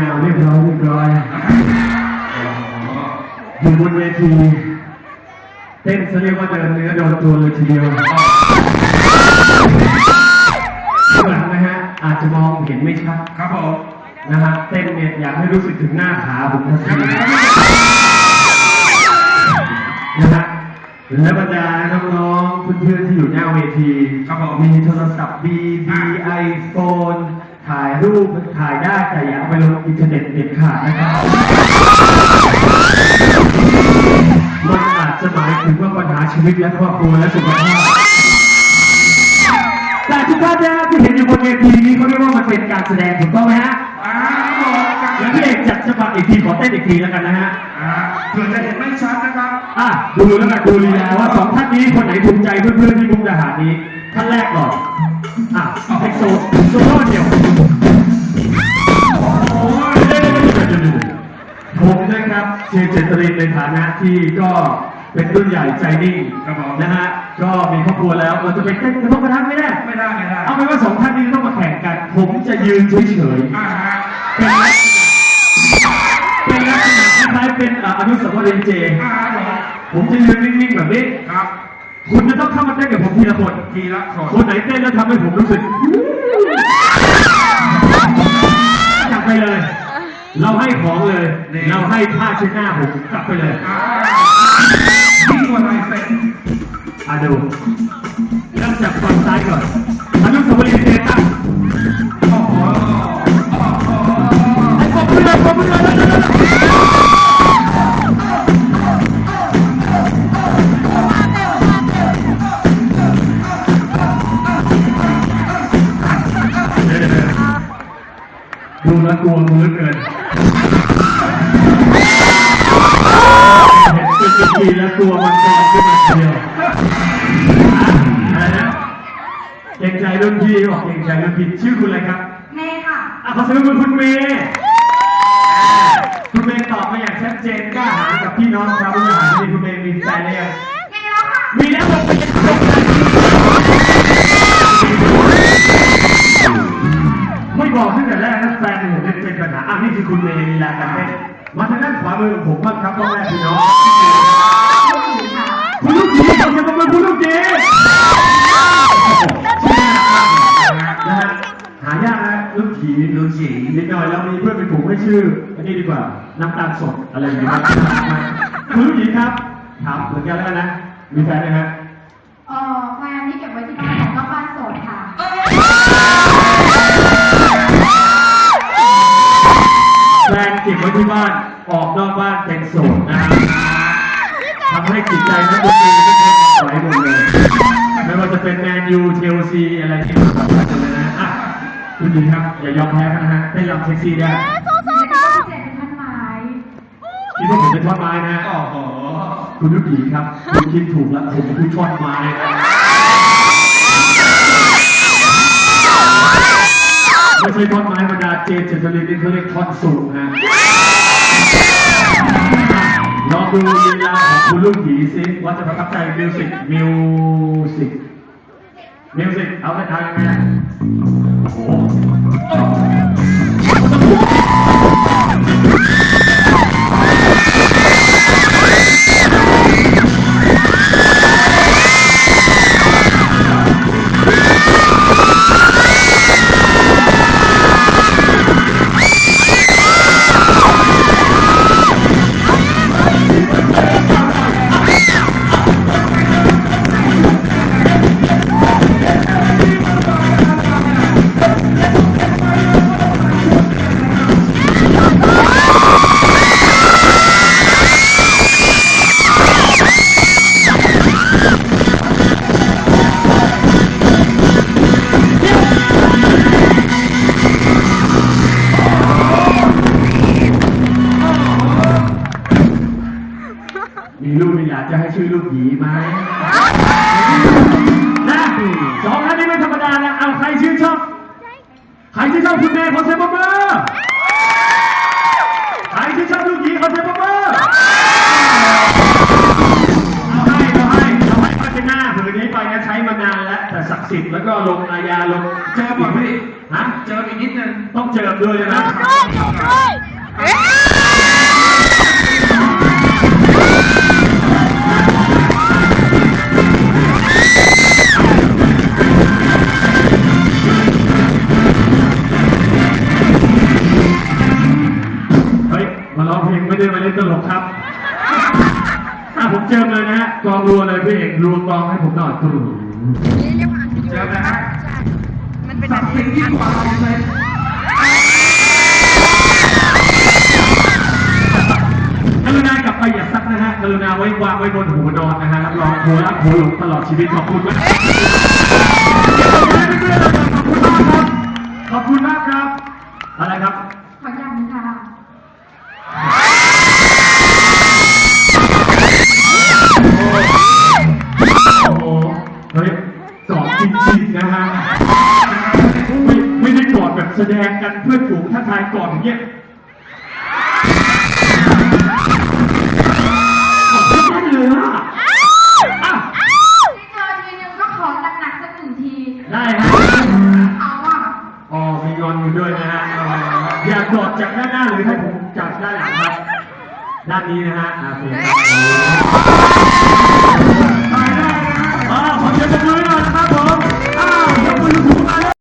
ออกเต้นแนวเรียบร้อยเรียบร้อยอยู่บนเวทีเต้นจะเรียกว่าเดินเนื้อโดนตัวเลยทีเดียวข้างหลังนะฮะอาจจะมองเห็นไม่ชัดครับผมนะฮะเต้นเนี่ยอยากให้รู้สึกถึงหน้าขาผมทันทีนะฮะและบรรดาน้องๆเพื่อนๆที่อยู่หน้าเวทีครับผมมีโทรศัพท์ดีดีไอโฟน ถ่ายรูปถ่ายได้แต่อย่าเอาไปลงอินเทอร์เน็ตเด็ดขาดนะครับมันอาจจะหมายถึงว่าปัญหาชีวิตและครอบครัวและสุขภาพแต่ทุกท่านนะที่เห็นอยู่บนเวทีนี้เขาเรียกว่ามันเป็นการแสดงถูกต้องไหมฮะอ่าครับผมการแล้วพี่เอกจัดจังหวะอีกทีขอเต้นอีกทีแล้วกันนะฮะอ่าเผื่อจะเห็นไม่ชัดนะครับอะดูแล้วกันดูลีลาว่าสองท่านนี้คนไหนถูกใจเพื่อนๆที่มุกดาหารนี้ท่านแรกก่อน อะเอ็กโซโซโล่เดียวโอ้ยเดี๋ยวๆๆๆผมนะครับเจเจตรินในฐานะที่ก็เป็นรุ่นใหญ่ใจนิ่งครับผม นะฮะก็มีครอบครัวแล้วเราจะไปเต้นกระทบกระทั่งไม่ได้ ไม่ได้ไม่ได้เอาเป็นว่าสองท่านนี้ต้องมาแข่งกัน ผมจะยืนเฉยๆ อ่าฮะเป็นลักษณะเป็นลักษณะคล้ายๆเป็นอะอนุสาวรีย์เจ อ่าผมผมจะยืนนิ่งๆแบบนี้ ครับ คุณจะต้องเข้ามาเต้นกับผมทีละคนทีละคน คนไหนเต้นแล้วทำให้ผมรู้สึกกลับไปเลย เราให้ของเลยเราให้ผ้าเช็ดหน้าผมกลับไปเลยอ่ายิ่งกว่าลายเซ็นอะดู แล้วกลัวมือเกินเห็นจุดจีแล้วตัวมันกรขึ้นมาทีเดียวอะไรนะเก่งใจรุ่นพี่บอกเก่งใจรุ่นพี่ชื่อคุณอะไรครับเมย์ค่ะ อะขอเสียงปรบมือคุณเมย์คุณเมย์ตอบมาอย่างชัดเจนกล้าหาญกับพี่น้องชาวบุรีรัมย์ที่คุณเมย์มีใจแล้วยังมีแล้วค่ะมีแล้วบอกไปยั นี่ยเป็นปัญหาอะนี่คือคุณเมย์ลีลาการเต้นมาทางด้านขวามือของผมบ้างครับพ่อแม่พี่น้องลูกหญิงค่ะคุณลูกจีผมจะมาคุณลูกจีนะฮะหายากนะลูกจีลูกจีนิดหน่อยเรามีเพื่อนเป็นกลุ่มให้ชื่ออันนี้ดีกว่าน้ำตาลสดอะไรอย่างเงี้ยคุณลูกจีครับถามเหมือนกันแล้วกันนะมีแฟนไหมฮะเอ่อแฟนที่เก็บไว้ที่บ้านของนอกบ้านโสดค่ะ ไว้ที่บ้าน ออกนอกบ้านเป็นโสดนะฮะทำให้จิตใจนักดนตรีทุกคนไหวหมดเลย ไม่ว่าจะเป็นแมนยูเชลซีอะไรที่มันแบบนั้นเลยนะอะคุณหญิงครับ อย่ายอมแพ้กันนะฮะได้ลำเซ็กซี่ได้ไม่ได้พิเศษเป็นท่านไม้คิดว่าผมเป็นท่อนไม้นะฮะโอ้โหคุณลูกหญิงครับ คุณคิดถูกแล้วผมคือท่อนไม้ไม่ใช่ท่อนไม้บรรดาเจนเจตลินนี่เขาเรียกท่อนสูงนะลอง ดูลีลาของคุณลูกผีสิว่าจะประทับใจมิวสิกมิวสิกมิวสิกเอาไปทางยังไงอะโอ้โห ชื่อลูกหยีไหมนะสองท่านนี้ไม่ธรรมดานะเอาใครชื่นชอบใครที่ชอบคุณเมย์ขอเสียงปรบมือใครที่ชอบลูกหยีขอเสียงปรบมือเอาให้เอาให้เอาให้พัฒนาผืนนี้ไปนะใช้มานานแล้วแต่ศักดิ์สิทธิ์แล้วก็ลงอาญาลงเจอป่ะพี่ฮะเจออีกนิดนึงต้องเจจิมด้วยนะ ด้วย พี่เอกรัวกองให้ผมหน่อยตรู่นี่เรียกว่าเจอนะฮะมันเป็นแบศับกดิ์สินี้ทธิ์ยิ่งกว่าลายเซ็นกรุณากลับไปอย่าซักนะฮะกรุณาไว้วางไว้บนหัวนอนนะฮะรับรองหัวรักหัวหลงตลอดชีวิตขอบคุณมากขอบคุณมากครับอะไรครับขออย่างหนึ แบบแสดงกันเพื่อถูกท่าทายกอดอย่างเงี้ยขอบคุณมากเลยอะอะที่เจอทีนึงก็ขอหนักๆสักหนึ่งทีได้ฮะเอาอะอ๋อมีงอนอยู่ด้วยนะฮะอ๋ออยากกอดจากด้านหน้าหรือให้ผมจากด้านหลังครับด้านนี้นะฮะอะโอเคครับ